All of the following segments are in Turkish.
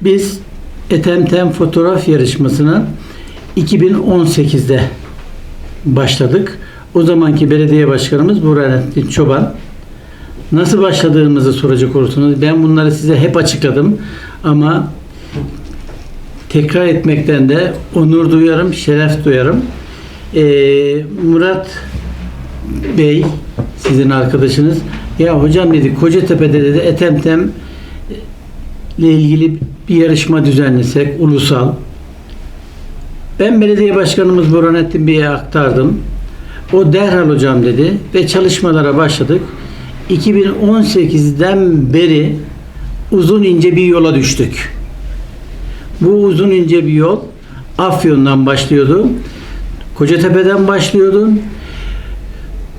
Biz Etemtem fotoğraf yarışmasına 2018'de başladık. O zamanki belediye başkanımız Burhanettin Çoban. Nasıl başladığımızı soracak olursunuz. Ben bunları size hep açıkladım ama tekrar etmekten de onur duyarım, şeref duyarım. Ee, Murat Bey, sizin arkadaşınız, ya hocam dedi Kocatepe'de dedi Etemtem ile ilgili bir yarışma düzenlesek ulusal. Ben belediye başkanımız Burhanettin Bey'e aktardım. O derhal hocam dedi ve çalışmalara başladık. 2018'den beri uzun ince bir yola düştük. Bu uzun ince bir yol Afyon'dan başlıyordu. Kocatepe'den başlıyordu.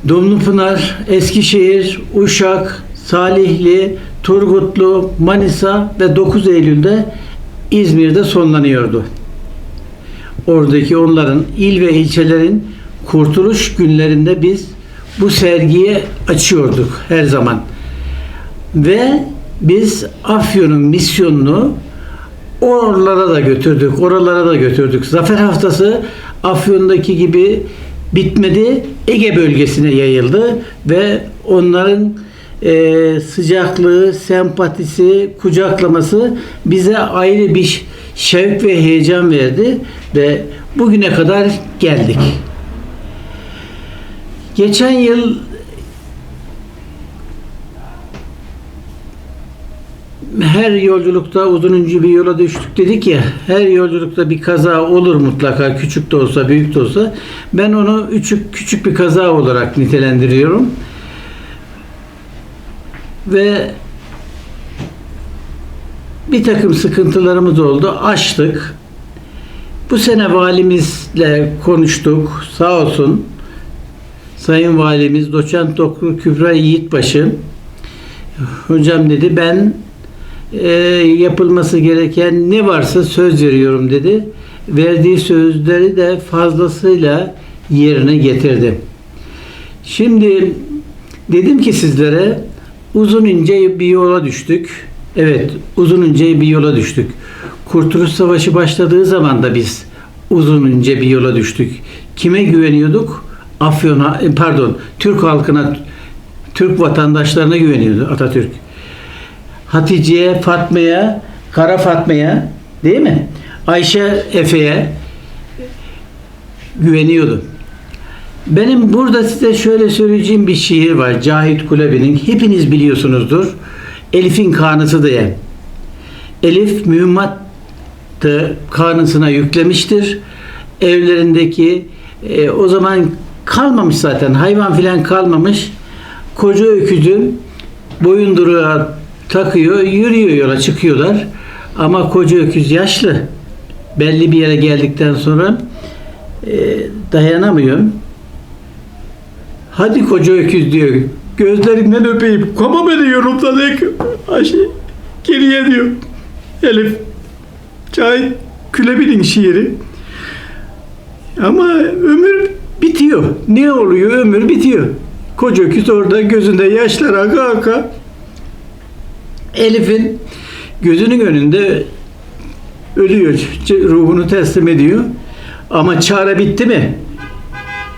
Dumlupınar, Eskişehir, Uşak, Salihli, Turgutlu, Manisa ve 9 Eylül'de İzmir'de sonlanıyordu. Oradaki onların il ve ilçelerin kurtuluş günlerinde biz bu sergiyi açıyorduk her zaman. Ve biz Afyon'un misyonunu oralara da götürdük, oralara da götürdük. Zafer Haftası Afyon'daki gibi bitmedi, Ege bölgesine yayıldı ve onların e, sıcaklığı, sempatisi, kucaklaması bize ayrı bir şevk ve heyecan verdi ve bugüne kadar geldik. Geçen yıl her yolculukta uzununcu bir yola düştük dedik ya her yolculukta bir kaza olur mutlaka küçük de olsa büyük de olsa ben onu küçük küçük bir kaza olarak nitelendiriyorum ve bir takım sıkıntılarımız oldu. Açtık. Bu sene valimizle konuştuk. Sağ olsun. Sayın Valimiz Doçent Doktor Kübra Yiğitbaşı. Hocam dedi ben e, yapılması gereken ne varsa söz veriyorum dedi. Verdiği sözleri de fazlasıyla yerine getirdi. Şimdi dedim ki sizlere uzun ince bir yola düştük. Evet, uzun ince bir yola düştük. Kurtuluş Savaşı başladığı zaman da biz uzun ince bir yola düştük. Kime güveniyorduk? Afyon'a, e, pardon, Türk halkına, Türk vatandaşlarına güveniyordu Atatürk. Hatice'ye, Fatma'ya, Kara Fatma'ya değil mi? Ayşe Efe'ye güveniyordu. Benim burada size şöyle söyleyeceğim bir şiir var. Cahit Kulebi'nin. Hepiniz biliyorsunuzdur. Elif'in kanısı diye. Elif mühimmatı kanısına yüklemiştir. Evlerindeki e, o zaman kalmamış zaten. Hayvan filan kalmamış. Koca öküzü boyunduruğa takıyor, yürüyor yola çıkıyorlar. Ama koca öküz yaşlı. Belli bir yere geldikten sonra e, dayanamıyor. Hadi koca öküz diyor. Gözlerimden öpeyim. Koma beni yorumladık. Ayşe geriye diyor. Elif. Cahit Külebi'nin şiiri. Ama ömür bitiyor. Ne oluyor? Ömür bitiyor. Koca öküz orada gözünde yaşlar aka aka. Elif'in gözünün önünde ölüyor. Ruhunu teslim ediyor. Ama çare bitti mi?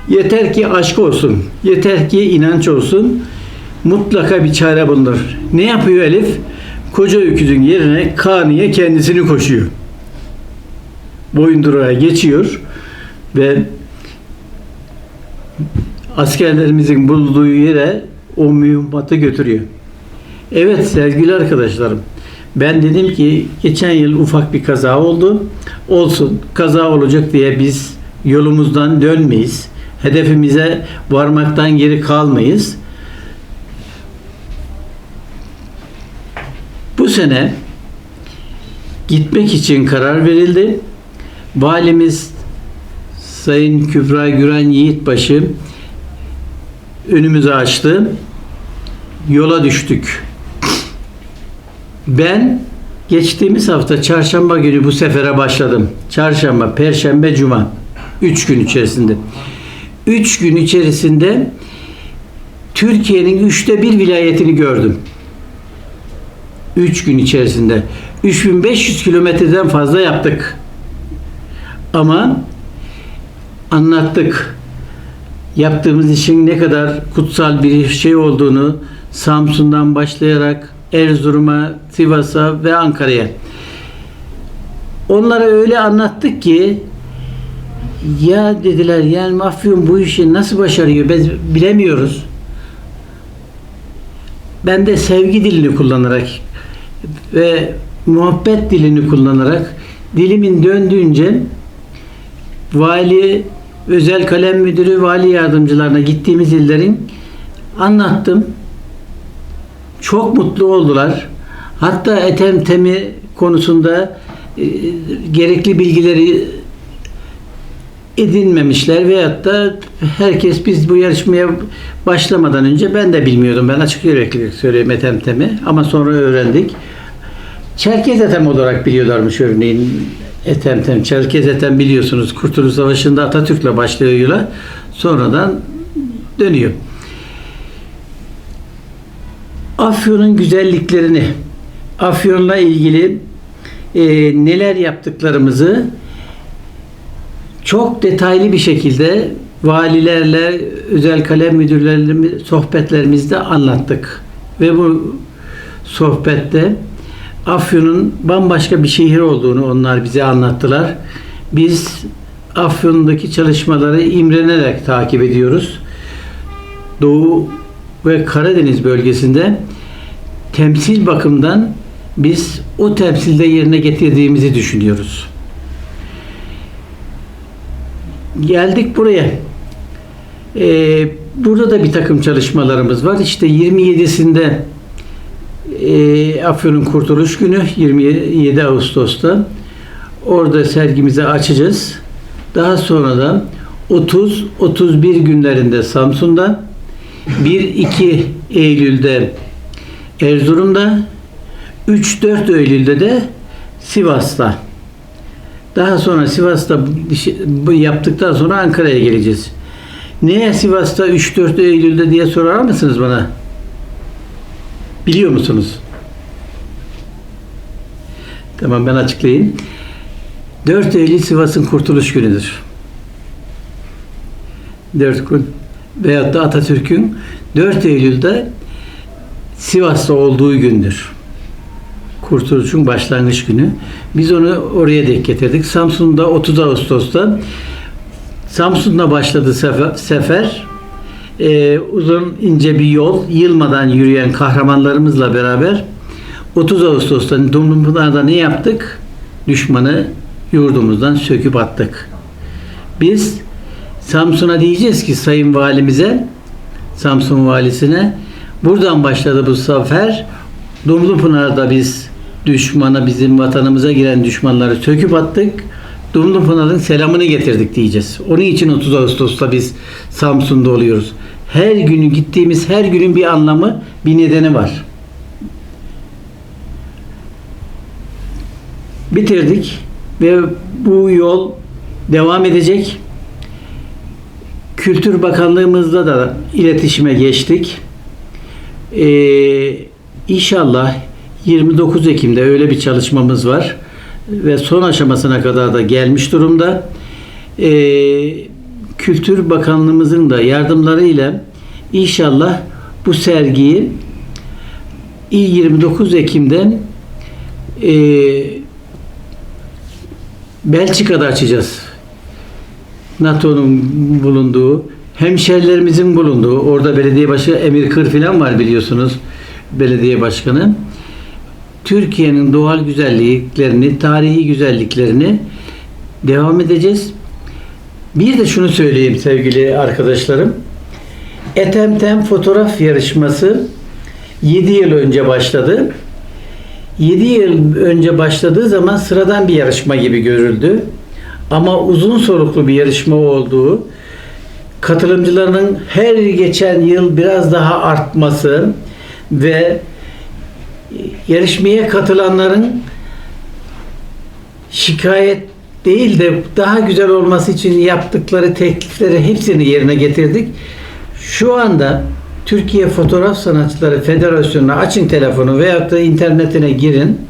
Yeter ki aşk olsun. Yeter ki inanç olsun. Mutlaka bir çare bulunur. Ne yapıyor Elif? Koca öküzün yerine Kani'ye kendisini koşuyor. Boyunduraya geçiyor ve askerlerimizin bulunduğu yere o mühimmatı götürüyor. Evet sevgili arkadaşlarım. Ben dedim ki geçen yıl ufak bir kaza oldu. Olsun. Kaza olacak diye biz yolumuzdan dönmeyiz. Hedefimize varmaktan geri kalmayız. Bu sene gitmek için karar verildi. Valimiz Sayın Kübra Güren Yiğitbaşı önümüzü açtı. Yola düştük. Ben geçtiğimiz hafta çarşamba günü bu sefere başladım. Çarşamba, perşembe, cuma. Üç gün içerisinde. Üç gün içerisinde Türkiye'nin üçte bir vilayetini gördüm. 3 gün içerisinde 3500 kilometreden fazla yaptık. Ama anlattık. Yaptığımız işin ne kadar kutsal bir şey olduğunu Samsun'dan başlayarak Erzurum'a, Sivas'a ve Ankara'ya. Onlara öyle anlattık ki ya dediler yani Afyon bu işi nasıl başarıyor biz bilemiyoruz. Ben de sevgi dilini kullanarak ve muhabbet dilini kullanarak dilimin döndüğünce vali, özel kalem müdürü, vali yardımcılarına gittiğimiz illerin anlattım. Çok mutlu oldular. Hatta etem temi konusunda e, gerekli bilgileri edinmemişler veyahut da herkes biz bu yarışmaya başlamadan önce ben de bilmiyordum. Ben açık yürekli söyleyeyim etemtemi ama sonra öğrendik. Çerkez etem olarak biliyorlarmış örneğin etemtem. Çerkez etem biliyorsunuz Kurtuluş Savaşı'nda Atatürk'le başlıyor yola. Sonradan dönüyor. Afyon'un güzelliklerini, Afyon'la ilgili e, neler yaptıklarımızı çok detaylı bir şekilde valilerle, özel kalem müdürlerle sohbetlerimizde anlattık. Ve bu sohbette Afyon'un bambaşka bir şehir olduğunu onlar bize anlattılar. Biz Afyon'daki çalışmaları imrenerek takip ediyoruz. Doğu ve Karadeniz bölgesinde temsil bakımından biz o temsilde yerine getirdiğimizi düşünüyoruz. Geldik buraya. Ee, burada da bir takım çalışmalarımız var. İşte 27'sinde e, Afyon'un Kurtuluş Günü 27 Ağustos'ta orada sergimizi açacağız. Daha sonra da 30-31 günlerinde Samsun'da 1-2 Eylül'de Erzurum'da 3-4 Eylül'de de Sivas'ta. Daha sonra Sivas'ta bu yaptıktan sonra Ankara'ya geleceğiz. Niye Sivas'ta 3-4 Eylül'de diye sorar mısınız bana? Biliyor musunuz? Tamam ben açıklayayım. 4 Eylül Sivas'ın kurtuluş günüdür. 4 gün veyahut da Atatürk'ün 4 Eylül'de Sivas'ta olduğu gündür. Kurtuluş'un başlangıç günü. Biz onu oraya denk getirdik. Samsun'da 30 Ağustos'ta Samsun'da başladı sefer. sefer. Ee, uzun ince bir yol, yılmadan yürüyen kahramanlarımızla beraber 30 Ağustos'ta Dumlupınar'da ne yaptık? Düşmanı yurdumuzdan söküp attık. Biz Samsun'a diyeceğiz ki Sayın Valimize, Samsun Valisiine buradan başladı bu sefer. Dumlupınar'da biz düşmana, bizim vatanımıza giren düşmanları söküp attık. Dumlupınar'ın selamını getirdik diyeceğiz. Onun için 30 Ağustos'ta biz Samsun'da oluyoruz. Her günü gittiğimiz her günün bir anlamı, bir nedeni var. Bitirdik ve bu yol devam edecek. Kültür Bakanlığımızda da iletişime geçtik. Ee, inşallah 29 Ekim'de öyle bir çalışmamız var ve son aşamasına kadar da gelmiş durumda. Ee, Kültür Bakanlığımızın da yardımlarıyla inşallah bu sergiyi 29 Ekim'den e, Belçika'da açacağız. NATO'nun bulunduğu, hemşerilerimizin bulunduğu, orada belediye başkanı Emir Kır filan var biliyorsunuz belediye başkanı. Türkiye'nin doğal güzelliklerini, tarihi güzelliklerini devam edeceğiz. Bir de şunu söyleyeyim sevgili arkadaşlarım. Etemtem fotoğraf yarışması 7 yıl önce başladı. 7 yıl önce başladığı zaman sıradan bir yarışma gibi görüldü. Ama uzun soluklu bir yarışma olduğu, katılımcılarının her geçen yıl biraz daha artması ve yarışmaya katılanların şikayet değil de daha güzel olması için yaptıkları teklifleri hepsini yerine getirdik. Şu anda Türkiye Fotoğraf Sanatçıları Federasyonu'na açın telefonu veyahut da internetine girin.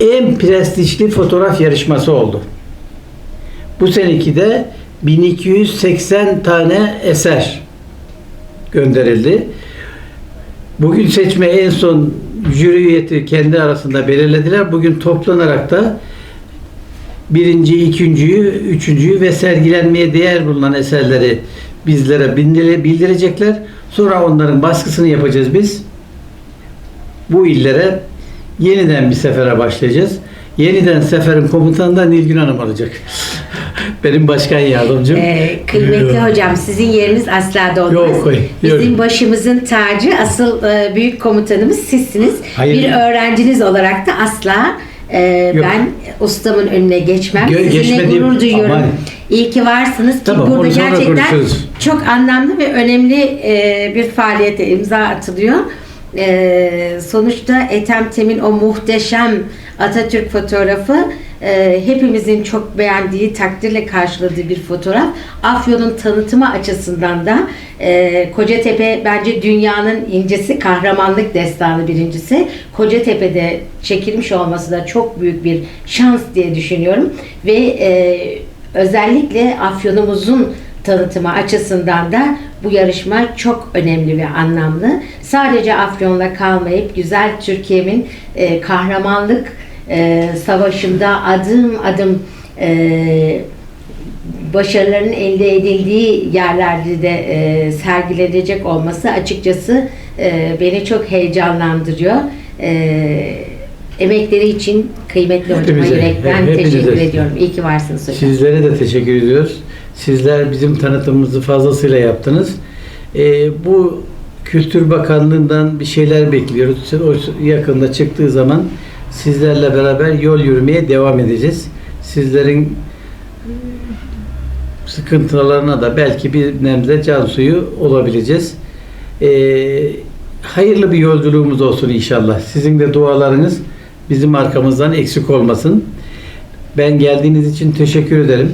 En prestijli fotoğraf yarışması oldu. Bu seneki de 1280 tane eser gönderildi. Bugün seçme en son jüri üyeti kendi arasında belirlediler. Bugün toplanarak da birinci, ikinciyi, üçüncüyü ve sergilenmeye değer bulunan eserleri bizlere bildire- bildirecekler. Sonra onların baskısını yapacağız biz. Bu illere yeniden bir sefere başlayacağız. Yeniden seferin komutanı da Nilgün Hanım olacak. Benim başkan yardımcım. Ee, kıymetli hocam sizin yeriniz asla dolmaz. Yok, yok. Bizim başımızın tacı asıl e, büyük komutanımız sizsiniz. Hayır. Bir öğrenciniz olarak da asla e, Yok. ben ustamın önüne geçmem. Gö- Sizinle geçmediğim- gurur duyuyorum. Aman. İyi ki varsınız ki Tamam, burada gerçekten konuşuruz. çok anlamlı ve önemli e, bir faaliyete imza atılıyor. E, sonuçta Ethem Tem'in o muhteşem Atatürk fotoğrafı e, hepimizin çok beğendiği, takdirle karşıladığı bir fotoğraf. Afyon'un tanıtımı açısından da e, Kocatepe bence dünyanın incisi, kahramanlık destanı birincisi. Kocatepe'de çekilmiş olması da çok büyük bir şans diye düşünüyorum. Ve e, özellikle Afyon'umuzun tanıtımı açısından da bu yarışma çok önemli ve anlamlı. Sadece Afyon'la kalmayıp güzel Türkiye'min e, kahramanlık e, savaşında adım adım e, başarıların elde edildiği yerlerde de e, sergilenecek olması açıkçası e, beni çok heyecanlandırıyor. E, emekleri için kıymetli hocama yürekten hepinize. teşekkür ediyorum. İyi ki varsınız hocam. Sizlere de teşekkür ediyoruz. Sizler bizim tanıtımımızı fazlasıyla yaptınız. Ee, bu Kültür Bakanlığı'ndan bir şeyler bekliyoruz. O yakında çıktığı zaman sizlerle beraber yol yürümeye devam edeceğiz. Sizlerin sıkıntılarına da belki bir nebze can suyu olabileceğiz. Ee, hayırlı bir yolculuğumuz olsun inşallah. Sizin de dualarınız bizim arkamızdan eksik olmasın. Ben geldiğiniz için teşekkür ederim.